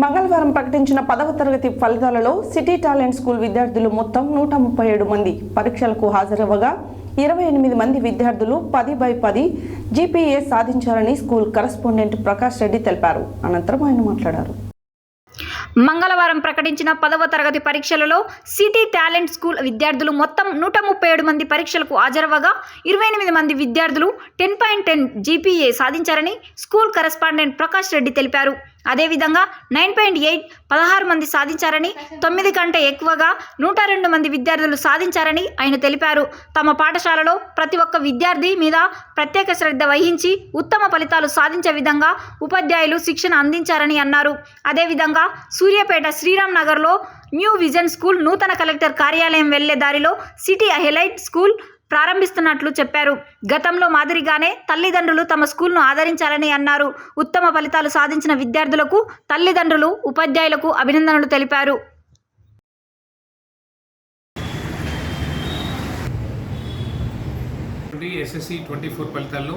మంగళవారం ప్రకటించిన పదవ తరగతి ఫలితాలలో సిటీ టాలెంట్ స్కూల్ విద్యార్థులు మొత్తం నూట ముప్పై ఏడు మంది పరీక్షలకు హాజరవ్వగా ఇరవై ఎనిమిది మంది విద్యార్థులు పది బై పది జీపీఏ సాధించారని స్కూల్ కరస్పాండెంట్ ప్రకాష్ రెడ్డి తెలిపారు. అనంతరం ఆయన మాట్లాడారు. మంగళవారం ప్రకటించిన పదవ తరగతి పరీక్షలలో సిటీ టాలెంట్ స్కూల్ విద్యార్థులు మొత్తం నూట ముప్పై ఏడు మంది పరీక్షలకు హాజరవ్వగా ఇరవై ఎనిమిది మంది విద్యార్థులు టెన్ పాయింట్ టెన్ జీపీఏ సాధించారని స్కూల్ కరస్పాండెంట్ ప్రకాష్ రెడ్డి తెలిపారు. అదేవిధంగా నైన్ పాయింట్ ఎయిట్ పదహారు మంది సాధించారని తొమ్మిది కంటే ఎక్కువగా నూట రెండు మంది విద్యార్థులు సాధించారని ఆయన తెలిపారు. తమ పాఠశాలలో ప్రతి ఒక్క విద్యార్థి మీద ప్రత్యేక శ్రద్ధ వహించి ఉత్తమ ఫలితాలు సాధించే విధంగా ఉపాధ్యాయులు శిక్షణ అందించారని అన్నారు. అదేవిధంగా సూర్యాపేట శ్రీరామ్ నగర్లో న్యూ విజన్ స్కూల్ నూతన కలెక్టర్ కార్యాలయం వెళ్ళే దారిలో సిటీ హెలైట్ స్కూల్ ప్రారంభిస్తున్నట్లు చెప్పారు. గతంలో మాదిరిగానే తల్లిదండ్రులు తమ స్కూల్ను ఆదరించాలని అన్నారు. ఉత్తమ ఫలితాలు సాధించిన విద్యార్థులకు తల్లిదండ్రులు ఉపాధ్యాయులకు అభినందనలు తెలిపారు. ఎస్ఎస్సి ట్వంటీ ఫోర్ ఫలితాల్లో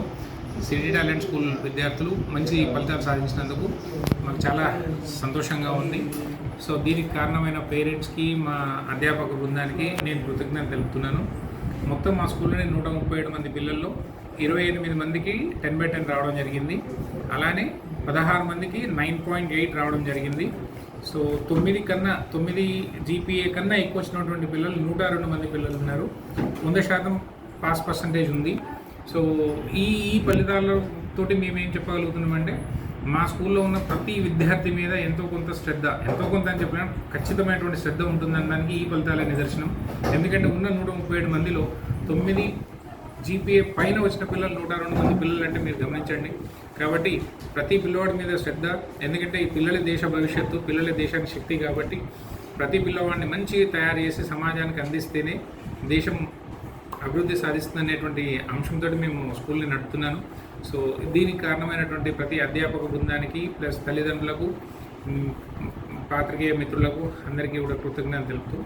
సిటీ టాలెంట్ స్కూల్ విద్యార్థులు మంచి ఫలితాలు సాధించినందుకు మాకు చాలా సంతోషంగా ఉంది. సో దీనికి కారణమైన పేరెంట్స్కి మా అధ్యాపక బృందానికి నేను కృతజ్ఞత తెలుపుతున్నాను. మొత్తం మా స్కూల్లోనే నూట ముప్పై ఏడు మంది పిల్లల్లో ఇరవై ఎనిమిది మందికి టెన్ బై టెన్ రావడం జరిగింది. అలానే పదహారు మందికి నైన్ పాయింట్ ఎయిట్ రావడం జరిగింది. సో తొమ్మిది కన్నా తొమ్మిది జీపీఏ కన్నా ఎక్కువ వచ్చినటువంటి పిల్లలు నూట రెండు మంది పిల్లలు ఉన్నారు. వంద శాతం పాస్ పర్సంటేజ్ ఉంది. సో ఈ ఈ ఫలితాలతోటి మేము ఏం చెప్పగలుగుతున్నామంటే మా స్కూల్లో ఉన్న ప్రతి విద్యార్థి మీద ఎంతో కొంత శ్రద్ధ ఎంతో కొంత అని చెప్పిన ఖచ్చితమైనటువంటి శ్రద్ధ ఉంటుందనడానికి ఈ ఫలితాలే నిదర్శనం. ఎందుకంటే ఉన్న నూట ముప్పై ఏడు మందిలో తొమ్మిది జీపీఏ పైన వచ్చిన పిల్లలు నూట రెండు మంది పిల్లలు అంటే మీరు గమనించండి. కాబట్టి ప్రతి పిల్లవాడి మీద శ్రద్ధ ఎందుకంటే ఈ పిల్లల దేశ భవిష్యత్తు పిల్లల దేశానికి శక్తి కాబట్టి ప్రతి పిల్లవాడిని మంచిగా తయారు చేసి సమాజానికి అందిస్తేనే దేశం అభివృద్ధి సాధిస్తుందనేటువంటి అంశంతో మేము స్కూల్ని నడుపుతున్నాను. సో దీనికి కారణమైనటువంటి ప్రతి అధ్యాపక బృందానికి ప్లస్ తల్లిదండ్రులకు పాత్రికేయ మిత్రులకు అందరికీ కూడా కృతజ్ఞతలు తెలుపుతూ